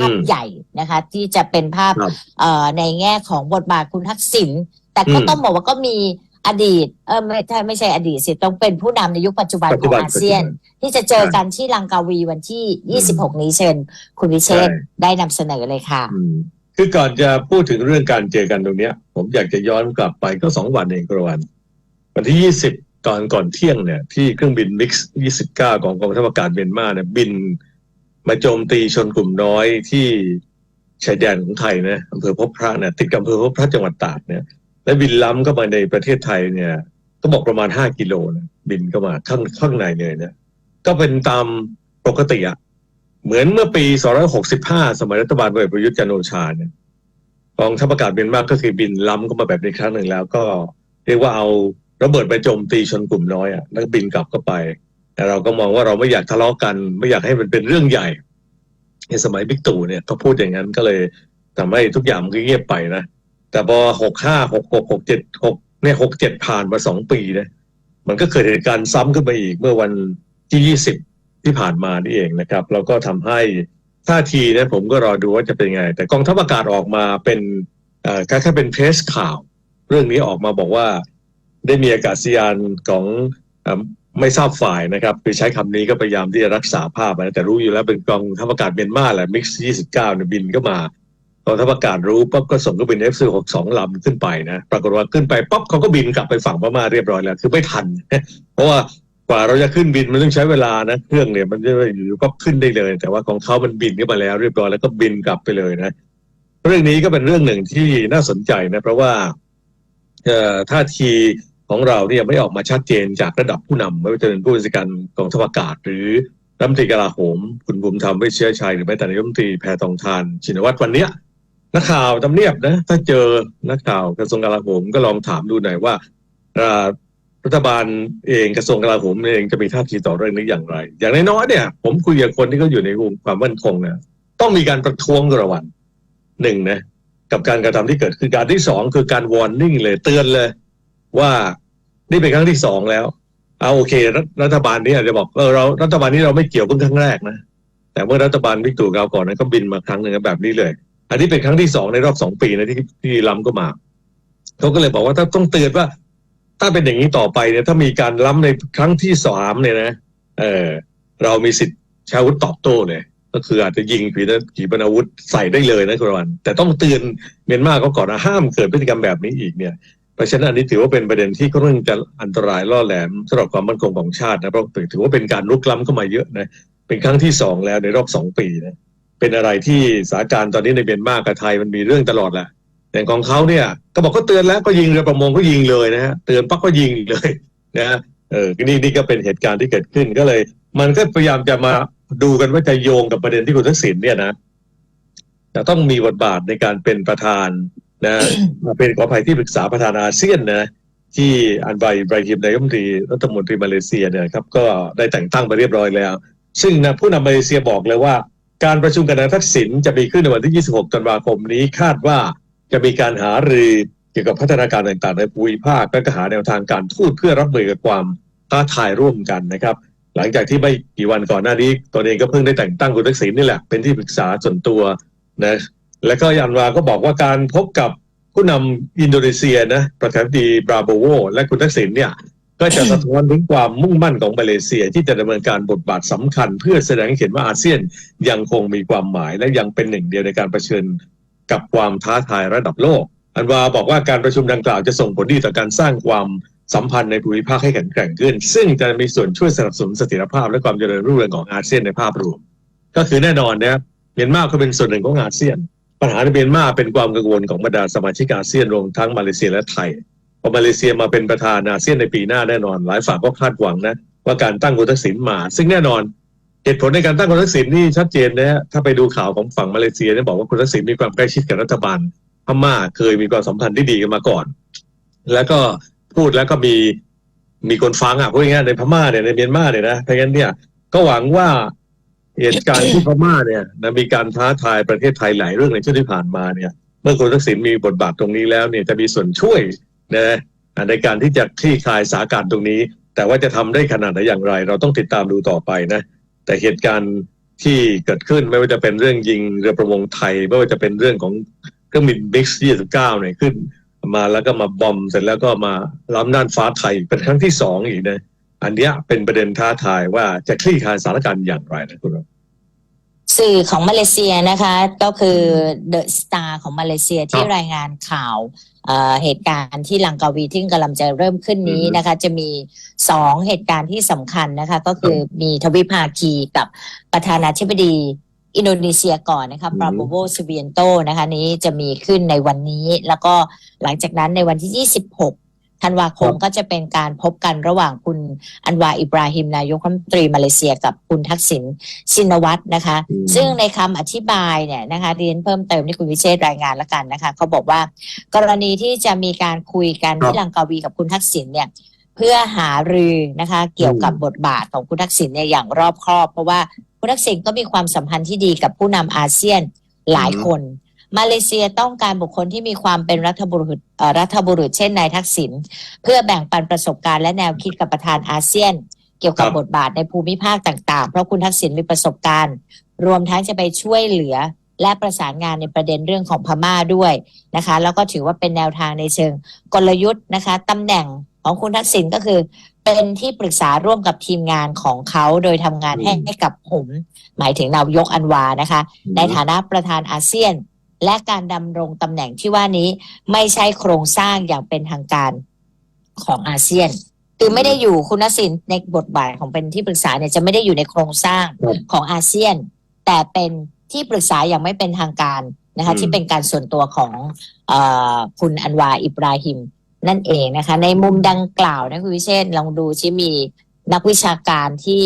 ภาพอืมใหญ่นะคะ ที่จะเป็นภาพครับเอ่อในแง่ของบทบาทคุณทักษิณแต่ก็อืมต้องบอกว่าก็มีอดีตเออไม่ใช่ไม่ใช่อดีตสิต้องเป็นผู้นำในยุคปัจจุบันปัจขจุองบันอาเซียนปัจจุบันที่จะเจอกันที่ลังกาวีวันที่ 26 นี้เชิญคุณวิเชษฐ์ใช่ได้นำเสนอเลยค่ะอืมคือก่อนจะพูดถึงเรื่องการเจอกันตรงเนี้ย ผมอยากจะย้อนกลับไปก็สองวันเองกระวัน วันที่ยี่สิบก่อนก่อนเที่ยงเนี่ย ที่เครื่องบินมิกซ์ยี่สิบเก้าของกองทัพอากาศเมียนมาเนี่ยบิน มาโจมตีชนกลุ่มน้อยที่ชายแดนของไทยนะอำเภอพบพระเนี่ยติดกับอำเภอพบพระจังหวัดตากเนี่ย และบินล้ำเข้ามาในประเทศไทยเนี่ยก็บอกประมาณห้ากิโลนะบินเข้ามาข้างข้างในเลยเนี่ยก็เป็นตามปกติอะเหมือนเมื่อปี 265 สมัยรัฐบาลพลเอกประยุทธ์จันโอชาเนี่ยกองทัพอากาศเมียนมาก็คือบินล้ำเข้ามาแบบนี้ครั้งหนึ่งแล้ว ก็เรียกว่าเอาระเบิดไปโจมตีชนกลุ่มน้อยอะแล้วบินกลับเข้าไป แต่เราก็มองว่าเราไม่อยากทะเลาะกัน ไม่อยากให้มันเป็นเรื่องใหญ่ ในสมัยบิ๊กตู่เนี่ยเขาพูดอย่างนั้นก็เลยทำให้ทุกอย่างมันก็เงียบไปนะ แต่พอหกห้าหกหกหกเจ็ดหกเนี่ยหกเจ็ดผ่านมาสองปีนะมันก็เกิดเหตุการณ์ซ้ำขึ้นมาอีกเมื่อวันที่ยี่สิบที่ผ่านมานี่เองนะครับ แล้วก็ทำให้ท่าทีนะผมก็รอดูว่าจะเป็นไง แต่กองทัพอากาศออกมาเป็นอแค่แค่เป็นเพรสข่าว เรื่องนี้ออกมาบอกว่าได้มีอากาศยานของ ไม่ทราบฝ่ายนะครับคือใช้คำนี้ก็พยายามที่จะรักษาภาพนะแต่รู้อยู่แล้วเป็นกองทัพอากาศเมียนมาแหละมิกซ์ยี่สิบเก้าเนี่ยบินก็มากองทัพอากาศรู้ปั๊บก็ส่งเครื่องบิน F-16 ลำขึ้นไปนะปรากฏว่าขึ้นไปปั๊บเขาก็บินกลับไปฝั่งพม่าเรียบร้อยแล้ว คือไม่ทัน เพราะว่ากว่าเราจะขึ้นบินมันต้องใช้เวลานะเครื่องเนี่ยมันจะอยู่ๆก็ขึ้นได้เลย แต่ว่าของเขามันบินขึ้นมาแล้ว เรียบร้อยแล้วก็บินกลับไปเลยนะ เรื่องนี้ก็เป็นเรื่องหนึ่งที่น่าสนใจนะ เพราะว่าเอ่อท่าที ของเราเนี่ยไม่ออกมาชัดเจนจากระดับผู้นำไม่ว่าจะเป็นผู้บัญชาการกองทัพอากาศ หรือรัฐมนตรีกลาโหม คุณภูมิธรรมเวชเชื้อชัยหรือแม้แต่นายกรัฐมนตรีแพทองทานชินวัตรวันเนี้ยนักข่าวทำเนียบนะถ้าเจอนักข่าวกระทรวงกลาโหมก็ลองถามดูหน่อยว่ารัฐบาลเองกระทรวงกลาโหมเองจะมีท่าทีต่อเรื่องนี้อย่างไร อย่างน้อยๆเนี่ย ผมคุยกับคนที่เขาอยู่ในวงความมั่นคงเนี่ยต้องมีการประท้วงกระวันหนึ่งนะกับการกระทำที่เกิดขึ้นการที่สองคือการวอร์นิ่งเลยเตือนเลย ว่า นี่เป็นครั้งที่สองแล้วเอาโอเค รัฐบาลนี้อาจจะบอกเออเรารัฐบาลนี้เราไม่เกี่ยวเพิ่งครั้งแรกนะ แต่เมื่อรัฐบาลวิกตู่กล่าวก่อนนั้นก็บินมาครั้งหนึ่งแบบนี้เลย อันนี้เป็นครั้งที่สองในรอบสองปีนะที่ที่ล้ำก็มาเขาก็เลยบอกว่าถ้าต้องเตือนว่า ถ้าเป็นอย่างนี้ต่อไปเนี่ยถ้ามีการล้ำในครั้งที่สามเนี่ยนะเออเรามีสิทธิ์ใช้อาวุธตอบโต้เลยก็คืออาจจะยิงขีปนาขีปนาวุธใส่ได้เลยนะคุณวันแต่ต้องเตือนเมียนมาเขาก่อนนะห้ามเกิดพฤติกรรมแบบนี้อีกเนี่ย เพราะฉะนั้นอันนี้ถือว่าเป็นประเด็นที่ค่อนข้างจะอันตรายล่อแหลมสำหรับความมั่นคงของชาตินะเพราะถือว่าเป็นการลุกล้ำเข้ามาเยอะนะเป็นครั้งที่สองแล้วในรอบสองปีนะเป็นอะไรที่สาการตอนนี้ในเมียนมากับไทยมันมีเรื่องตลอดแหละแต่ของเขาเนี่ยก็บอกก็เตือนแล้วก็ยิงเรือประมงก็ยิงเลยนะฮะเตือนปั๊บก็ยิงเลยนะฮะเออนี่นี่ก็เป็นเหตุการณ์ที่เกิดขึ้นก็เลย มันก็พยายามจะมาดูกันว่าจะโยงกับประเด็นที่คุณทักษิณเนี่ยนะจะต้องมีบทบาทในการเป็นประธาน นะเป็นขออภัยที่ปรึกษาประธานอาเซียนนะที่อันไบไบรฮิมนายกรัฐมนตรีรัฐมนตรีมาเลเซียเนี่ยครับก็ได้แต่งตั้งไปเรียบร้อยแล้ว ซึ่งนะผู้นำมาเลเซียบอกเลยว่า การประชุมกับนายทักษิณจะมีขึ้นในวันที่ 26 ธันวาคมนี้คาดว่าจะมีการหารือเกี่ยวกับพัฒนาการต่างๆ ในภูมิภาคและก็หาแนวทางการทูตเพื่อรับมือกับความท้าทายร่วมกันนะครับ หลังจากที่ไม่กี่วันก่อนหน้านี้ตนเองก็เพิ่งได้แต่งตั้งคุณทักษิณนี่แหละเป็นที่ปรึกษาส่วนตัวนะ และก็ยันวาก็บอกว่าการพบกับผู้นำอินโดนีเซียนะประธานาธิบดีบราโบโว และคุณทักษิณเนี่ยก็จะสะท้อนถึงความมุ่งมั่นของมาเลเซียที่จะดำเนินการบทบาทสำคัญ เพื่อแสดงให้เห็นว่าอาเซียนยังคงมีความหมายและยังเป็นหนึ่งเดียวในการเผชิญกับความท้าทายระดับโลก อันวาบอกว่าการประชุมดังกล่าวจะส่งผลดีต่อการสร้างความสัมพันธ์ในภูมิภาคให้แข็งแกร่งขึ้น ซึ่งจะมีส่วนช่วยสนับสนุนเสถียรภาพและความเจริญรุ่งเรืองของอาเซียนในภาพรวม ก็คือแน่นอนนะเมียนมาก็เป็นส่วนหนึ่งของอาเซียน ปัญหาในเมียนมาเป็นความกังวลของบรรดาสมาชิกอาเซียนรวมทั้งมาเลเซียและไทยพอมาเลเซียมาเป็นประธานอาเซียนในปีหน้าแน่นอน หลายฝ่ายก็คาดหวังนะว่าการตั้งคุณทักษิณมา ซึ่งแน่นอนเหตุผลในการตั้งคุณทักษิณนี่ชัดเจนนะฮะถ้าไปดูข่าวของฝั่งมาเลเซียเนี่ยบอกว่าคุณทักษิณมีความใกล้ชิดกับรัฐบาลพม่าเคยมีความสัมพันธ์ที่ดีกันมาก่อน แล้วก็พูดแล้วก็มีมีคนฟังอะพูดง่ายในพม่าเนี่ยในเมียนมาเนี่ยนะเพราะงั้นเนี่ยก็หวังว่า เหตุการณ์ที่พม่าเนี่ยนะมีการท้าทายประเทศไทยหลายเรื่องในช่วงที่ผ่านมาเนี่ย เมื่อคุณทักษิณมีบทบาทตรงนี้แล้วเนี่ยจะมีส่วนช่วยนะในการที่จะคลี่คลายสถานการณ์ตรงนี้ แต่ว่าจะทำได้ขนาดไหนอย่างไร เราต้องติดตามดูต่อไปนะ แต่เหตุการณ์ที่เกิดขึ้นไม่ว่าจะเป็นเรื่องยิงเรือประมงไทย ไม่ว่าจะเป็นเรื่องของเครื่องบินบิ๊กยี่สิบเก้าเนี่ยขึ้น มาแล้วก็มาบอมเสร็จแล้วก็มาล้ำน่านฟ้าไทยเป็นครั้งที่สองอีกนะ อันเนี้ยเป็นประเด็นท้าทายว่าจะคลี่คลายสถานการณ์อย่างไรนะคุณรสื่อของมาเลเซียนะคะ ก็คือเดอะสตาร์ของมาเลเซียที่ครับรายงานข่าวเอ่อเหตุการณ์ที่ลังกาวีที่กำลังจะเริ่มขึ้นนี้อือฮึนะคะ จะมีสองเหตุการณ์ที่สำคัญนะคะ ก็คือมีทวิภาคีกับประธานาธิบดีอินโดนีเซียก่อนนะคะอือฮึปราโบโวสเวียนโตนะคะ นี้จะมีขึ้นในวันนี้ แล้วก็หลังจากนั้นในวันที่ 26 ธันวาคมครับก็จะเป็นการพบกันระหว่างคุณอันวาอิบราฮิมนายกรัฐมนตรีมาเลเซียกับคุณทักษิณชินวัตรนะคะอืมซึ่งในคำอธิบายเนี่ยนะคะเรียนเพิ่มเติมที่คุณวิเชษฐ์รายงานแล้วกันนะคะเขาบอกว่ากรณีที่จะมีการคุยกันครับที่ลังกาวีกับคุณทักษิณเนี่ยเพื่อหารือนะคะเกี่ยวกับบทบาทของคุณทักษิณเนี่ยอย่างรอบคอบ เพราะว่าคุณทักษิณก็มีความสัมพันธ์ที่ดีกับผู้นำอาเซียนหลายคน มาเลเซียต้องการบุคคลที่มีความเป็นรัฐบุรุษเอ่อรัฐบุรุษเช่นนายทักษิณเพื่อแบ่งปันประสบการณ์และแนวคิดกับประธานอาเซียน เกี่ยวกับครับ บทบาทในภูมิภาคต่างๆ เพราะคุณทักษิณมีประสบการณ์ รวมทั้งจะไปช่วยเหลือ และประสานงานในประเด็นเรื่องของพม่าด้วยนะคะ แล้วก็ถือว่าเป็นแนวทางในเชิงกลยุทธ์นะคะตำแหน่งของคุณทักษิณก็คือ เป็นที่ปรึกษาร่วมกับทีมงานของเขาโดยทำงานให้อืมให้กับผม หมายถึงนายกอันวานะคะ ในฐานะประธานอาเซียน และการดำรงตำแหน่งที่ว่านี้ไม่ใช่โครงสร้างอย่างเป็นทางการของอาเซียน คือไม่ได้อยู่คุณทักษิณในบทบาทของเป็นที่ปรึกษาเนี่ยจะไม่ได้อยู่ในโครงสร้างครับของอาเซียน แต่เป็นที่ปรึกษาอย่างไม่เป็นทางการนะคะอืมที่เป็นการส่วนตัวของเออคุณอันวาอิบราฮิมนั่นเองนะคะ ในมุมดังกล่าวนะคุณวิเชษฐ์ลองดูที่มีนักวิชาการที่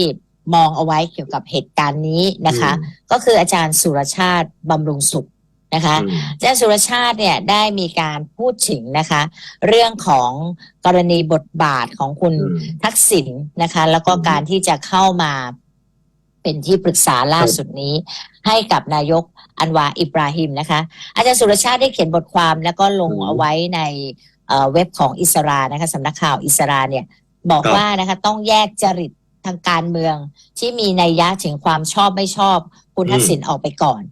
มองเอาไว้เกี่ยวกับเหตุการณ์นี้นะคะ ก็คืออาจารย์สุรชาติบำรุงสุข นะคะอืมอาจารย์สุรชาติเนี่ยได้มีการพูดถึงนะคะ เรื่องของกรณีบทบาทของคุณอืมทักษิณนะคะ แล้วก็อืมการที่จะเข้ามาเป็นที่ปรึกษาล่าสุดนี้ ให้กับนายกอันวาอิบราฮิมนะคะ อาจารย์สุรชาติได้เขียนบทความแล้วก็ลงอืมเอาไว้ในเอ่อเว็บของอิสรานะคะสำนักข่าวอิสราเนี่ย บอกครับว่านะคะต้องแยกจริตทางการเมืองที่มีนัยยะถึงความชอบไม่ชอบ คุณทักษิณออกไปก่อน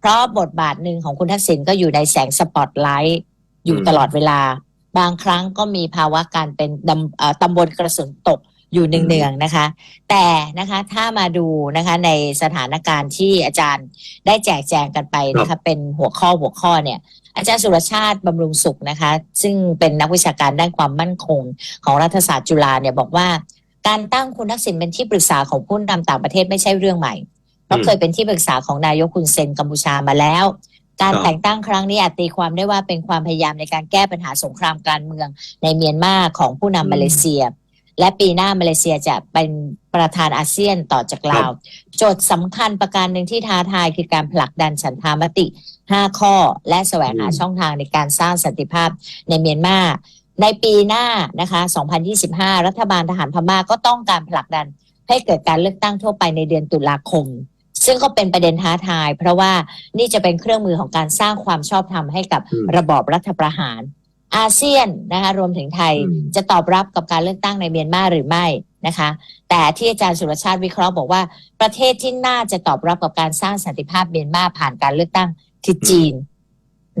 เพราะบทบาทหนึ่งของคุณทักษิณก็อยู่ในแสงสปอตไลท์อยู่อืมตลอดเวลา บางครั้งก็มีภาวะการเป็นดำเอ่อตำบลกระสุนตกอยู่เนืองๆนะคะ แต่นะคะถ้ามาดูนะคะในสถานการณ์ที่อาจารย์ได้แจกแจงกันไปนะคะเป็นหัวข้อหัวข้อเนี่ย อาจารย์สุรชาติบำรุงสุขนะคะ ซึ่งเป็นนักวิชาการด้านความมั่นคง ของรัฐศาสตร์จุฬาเนี่ยบอกว่า การตั้งคุณทักษิณเป็นที่ปรึกษาของผู้นำต่างประเทศไม่ใช่เรื่องใหม่ เพราะอืมเคยเป็นที่ปรึกษาของนายกคุณเซนกัมพูชามาแล้ว การครับแต่งตั้งครั้งนี้อาจตีความได้ว่าเป็นความพยายามในการแก้ปัญหาสงครามการเมืองในเมียนมาของผู้นำอืมมาเลเซีย และปีหน้ามาเลเซียจะเป็นประธานอาเซียนต่อจากลาว โจทย์สำคัญประการหนึ่งที่ท้าทายคือการผลักดันฉันทามติ 5 ข้อ และแสวงหาอืมช่องทางในการสร้างสันติภาพในเมียนมาในปีหน้านะคะ 2025 รัฐบาลทหารพม่าก็ต้องการผลักดันให้เกิดการเลือกตั้งทั่วไปในเดือนตุลาคม ซึ่งก็เป็นประเด็นท้าทาย เพราะว่านี่จะเป็นเครื่องมือของการสร้างความชอบธรรมให้กับอืมระบอบรัฐประหาร อาเซียนนะคะรวมถึงไทยอืมจะตอบรับกับการเลือกตั้งในเมียนมาหรือไม่นะคะ แต่ที่อาจารย์สุรชาติวิเคราะห์บอกว่าประเทศที่น่าจะตอบรับกับการสร้างสันติภาพเมียนมาผ่านการเลือกตั้งคือจีน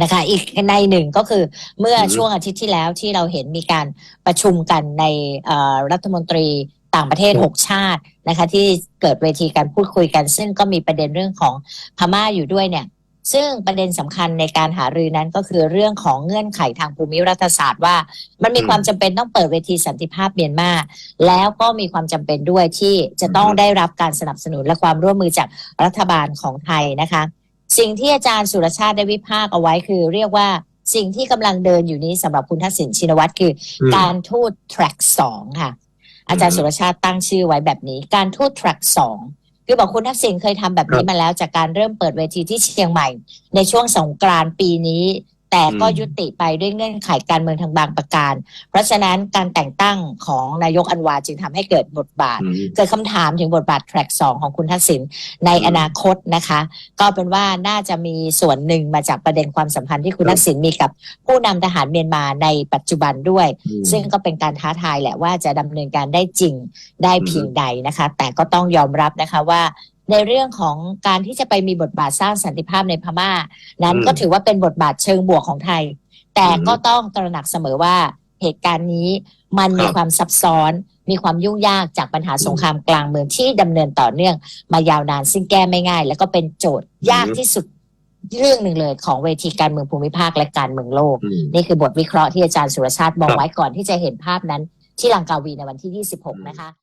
นะคะ อีกในหนึ่งก็คือเมื่ออืมช่วงอาทิตย์ที่แล้วที่เราเห็นมีการประชุมกันในเอ่อรัฐมนตรี ต่างประเทศครับหกชาตินะคะ ที่เกิดเวทีการพูดคุยกัน ซึ่งก็มีประเด็นเรื่องของพม่าอยู่ด้วยเนี่ย ซึ่งประเด็นสำคัญในการหารือนั้นก็คือเรื่องของเงื่อนไขทางภูมิรัฐศาสตร์ว่า มันมีอืมความจำเป็นต้องเปิดเวทีสันติภาพเมียนมาแล้วก็มีความจำเป็นด้วยที่จะต้องอืมได้รับการสนับสนุนและความร่วมมือจากรัฐบาลของไทยนะคะ สิ่งที่อาจารย์สุรชาติได้วิพากษ์เอาไว้คือเรียกว่าสิ่งที่กำลังเดินอยู่นี้สำหรับคุณทักษิณชินวัตรคืออืมการทูต track สองค่ะ อาจารย์อืมสุรชาติตั้งชื่อไว้แบบนี้ การทูต track สองคือบอกคุณทักษิณเคยทำแบบนี้ครับมาแล้วจากการเริ่มเปิดเวทีที่เชียงใหม่ ในช่วงสงกรานต์ปีนี้ แต่ก็อืมยุติไปด้วยเงื่อนไขการเมืองทางบางประการ เพราะฉะนั้นการแต่งตั้งของนายกอันวาจึงทำให้เกิดบทบาทอืมเกิดคำถามถึงบทบาทแทร็กสองของคุณทักษิณในอืมอนาคตนะคะ ก็เป็นว่าน่าจะมีส่วนหนึ่งมาจากประเด็นความสัมพันธ์ที่คุณครับทักษิณมีกับผู้นำทหารเมียนมาในปัจจุบันด้วยอืมซึ่งก็เป็นการท้าทายแหละว่าจะดำเนินการได้จริงได้อืมเพียงใดนะคะ แต่ก็ต้องยอมรับนะคะว่า ในเรื่องของการที่จะไปมีบทบาทสร้างสันติภาพในพม่า นั้นอืมก็ถือว่าเป็นบทบาทเชิงบวกของไทย แต่อืมก็ต้องตระหนักเสมอว่าเหตุการณ์นี้มันมีครับความซับซ้อน มีความยุ่งยากจากปัญหาสงครามกลางเมืองที่ดำเนินต่อเนื่องมายาวนานซึ่งแก้ไม่ง่าย แล้วก็เป็นโจทย์ยากที่สุดเรื่องหนึ่งเลยของเวทีการเมืองภูมิภาคและการเมืองโลกอืมนี่คือบทวิเคราะห์ที่อาจารย์สุรชาติมองครับไว้ก่อนที่จะเห็นภาพนั้นที่ลังกาวีในวันที่ 26 นะคะ